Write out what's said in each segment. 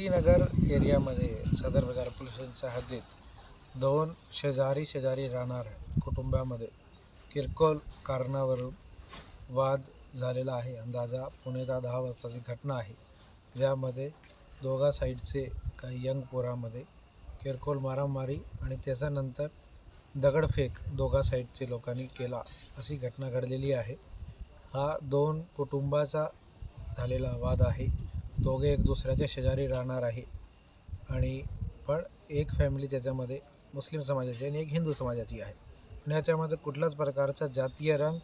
श्रीनगर एरियामध्ये सदर बाजार पोलिसांच्या हद्दीत दोन शेजारी शेजारी राहणाऱ्या कुटुंबामध्ये किरकोळ कारणावरून वाद झालेला आहे. अंदाजा पुणेदा दहा वाजताची घटना आहे ज्यामध्ये दोघा साईडचे काही यंग पोरामध्ये किरकोळ मारामारी आणि त्याच्यानंतर दगडफेक दोघा साईडचे लोकांनी केला अशी घटना घडलेली आहे. हा दोन कुटुंबाचा झालेला वाद आहे. दोघे एक दुसऱ्याच्या शेजारी राहणार आहे. आणि पण एक फॅमिली त्याच्यामध्ये मुस्लिम समाजाची आणि एक हिंदू समाजाची आहे. पण याच्यामध्ये कुठल्याच प्रकारचा जातीय रंग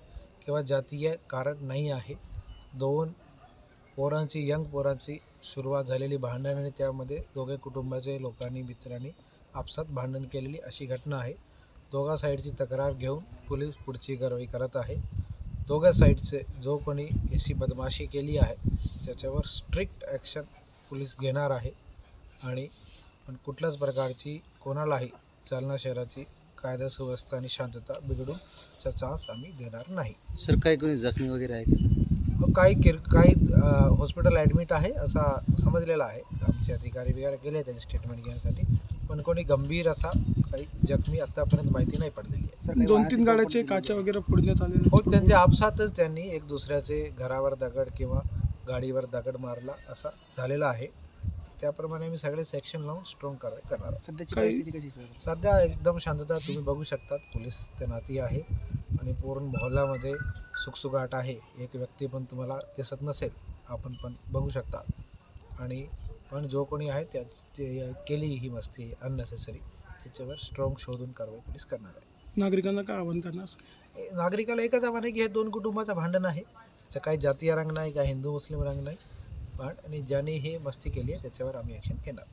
किंवा जातीय कारण नाही आहे. दोन पोरांची यंग पोरांची सुरुवात झालेली भांडण आणि त्यामध्ये दोघे कुटुंबाचे लोकांनी मित्रांनी आपसात भांडण केलेली अशी घटना आहे. दोघा साईडची तक्रार घेऊन पोलीस पुढची कारवाई करत आहे. दोघा साईडचे जो कोणी याची बदमाशी केली आहे त्याच्यावर स्ट्रिक्ट ॲक्शन पोलीस घेणार आहे. आणि पण कुठल्याच प्रकारची कोणालाही जालना शहराची कायदा सुव्यवस्था आणि शांतता बिघडूचा चान्स आम्ही देणार नाही. सर काही कोणी जखमी वगैरे आहे का? मग काही किर काही हॉस्पिटल ॲडमिट आहे असा समजलेला आहे. आमचे अधिकारी वगैरे गेले त्याचे स्टेटमेंट घेण्यासाठी. पण कोणी गंभीर असा काही जखमी आत्तापर्यंत माहिती नाही पडलेली आहे. दोन तीन गाड्याचे काचा वगैरे फोडण्यात आले हो त्यांच्या आपसातच त्यांनी एक दुसऱ्याचे घरावर दगड किंवा गाडीवर दगड मारला असा झालेला आहे. त्याप्रमाणे आम्ही सगळे सेक्शन लावून स्ट्रॉंग कारवाई करणार. सध्याची परिस्थिती कशी सर? सध्या एकदम शांतता तुम्ही बघू शकतात. पोलीस तैनाती आहे आणि पूर्ण मोहल्ल्यामध्ये सुखसुगाट आहे. एक व्यक्ती पण तुम्हाला दिसत नसेल आपण पण बघू शकता. आणि पण जो कोणी आहे त्या ते केली ही मस्ती अननेसेसरी त्याच्यावर स्ट्रॉंग शोधून कारवाई पोलीस करणार आहे. नागरिकांना काय आव्हान करणार? नागरिकाला एकच आव्हान आहे की हे दोन कुटुंबाचं भांडण आहे. त्याचं काही जातीय रंग नाही का हिंदू मुस्लिम रंग नाही. पण आणि ज्याने हे मस्ती केली आहे त्याच्यावर आम्ही ॲक्शन घेणार.